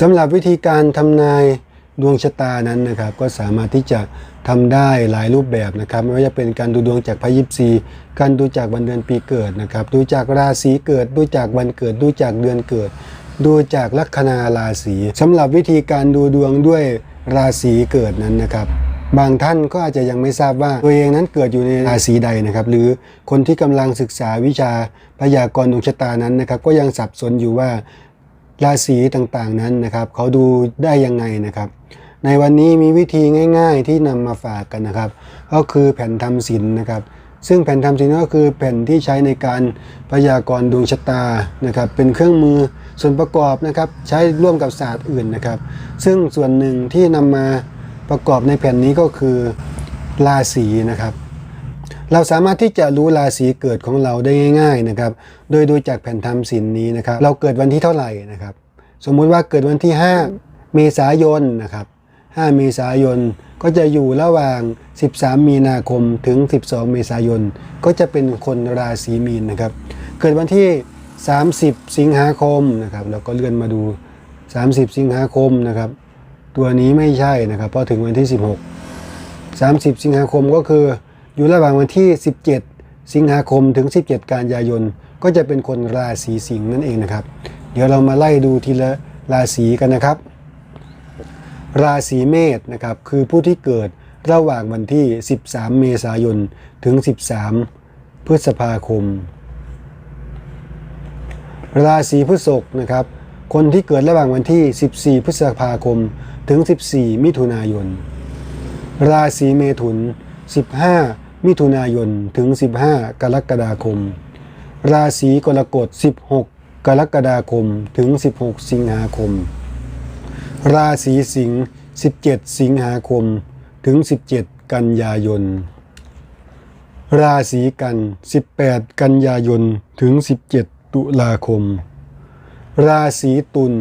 สำหรับวิธีการทำนายดวงชะตานั้นนะครับก็สามารถที่จะทำได้หลายรูปแบบนะครับไม่ว่าจะเป็นการดูดวงจากพยิปซีการดูจากวันเดือนปีเกิดนะครับดูจากราศีเกิด ดูจากวันเกิด ดูจากเดือนเกิด ดูจากลัคนาราศีสำหรับวิธีการดูดวงด้วยราศีเกิดนั้นนะครับ บางท่านก็อาจจะยังไม่ทราบว่าตัวเองนั้นเกิดอยู่ในราศีใดนะครับ หรือคนที่กำลังศึกษาวิชาพยากรณ์ดวงชะตานั้นนะครับ ก็ยังสับสนอยู่ว่า ราศีต่างๆนั้นนะครับ เขาดูได้ยังไงนะครับ ในวันนี้มีวิธีง่าย ๆ ที่นำมาฝากกันนะครับ ก็คือแผ่นทำศิลนะครับ ซึ่งแผ่นทำศิลก็คือแผ่นที่ใช้ในการพยากรณ์ดวงชะตานะครับ เป็นเครื่องมือส่วนประกอบนะครับ ใช้ร่วมกับศาสตร์อื่นนะครับ ซึ่งส่วนหนึ่งที่นำมาประกอบในแผ่นนี้ก็คือราศีนะครับ เราสามารถที่จะรู้ราศีเกิดของเราได้ง่าย ๆนะครับ โดยดูจากแผ่นทำศิลป์นี้นะครับ เราเกิดวันที่เท่าไหร่นะครับ สมมุติว่าเกิดวันที่ 5 เมษายนนะครับ 5 เมษายนก็จะอยู่ระหว่าง 13 มีนาคมถึง 12 เมษายน ก็จะเป็นคนราศีมีนนะครับ เกิดวันที่ 30 สิงหาคมนะครับเราก็เลื่อนมาดู 30 สิงหาคมนะครับ ตัวนี้ไม่ใช่นะครับเพราะถึงวันที่ 16 30 สิงหาคมก็คือ อยู่ระหว่างวันที่ 17 สิงหาคมถึง 17 กันยายน ก็จะเป็นคนราศีสิงห์นั่นเองนะครับ เดี๋ยวเรามาไล่ดูทีละราศีกันนะครับ ราศีเมษนะครับคือผู้ที่เกิดระหว่างวันที่ 13 เมษายนถึง 13 พฤษภาคม ราศีพฤษภนะครับ คนที่เกิดระหว่างวันที่ 14 พฤษภาคมถึง 14 มิถุนายน ราศีเมถุน 15 มิถุนายนถึง 15 กรกฎาคม ราศีกรกฎ 16 กรกฎาคมถึง 16 สิงหาคม ราศีสิงห์ 17 สิงหาคมถึง 17 กันยายน ราศีกัน 18 กันยายนถึง 17 ตุลาคม ราศีตุล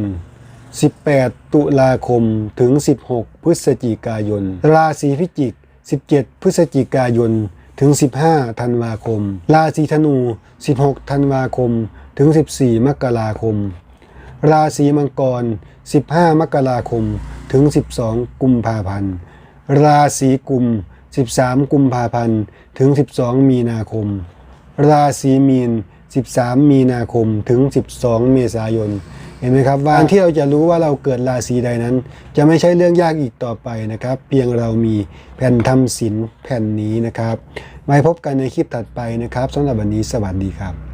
18 ตุลาคมถึง 16 พฤศจิกายน ราศีพิจิก 17 พฤศจิกายน ถึง 15 ธันวาคม ราศีธนู 16 ธันวาคม ถึง 14 มกราคม ราศีมังกร 15 มกราคม ถึง 12 กุมภาพันธ์ ราศีกุม 13 กุมภาพันธ์ ถึง 12 มีนาคม ราศีมีน 13 มีนาคม ถึง 12 เมษายน เห็นไหมครับว่าการที่เราจะรู้ว่าเราเกิดราศีใดนั้น จะไม่ใช่เรื่องยากอีกต่อไปนะครับ เพียงเรามีแผ่นทำศิลป์แผ่นนี้นะครับไว้พบกันในคลิปถัดไปนะครับสำหรับวันนี้สวัสดีครับ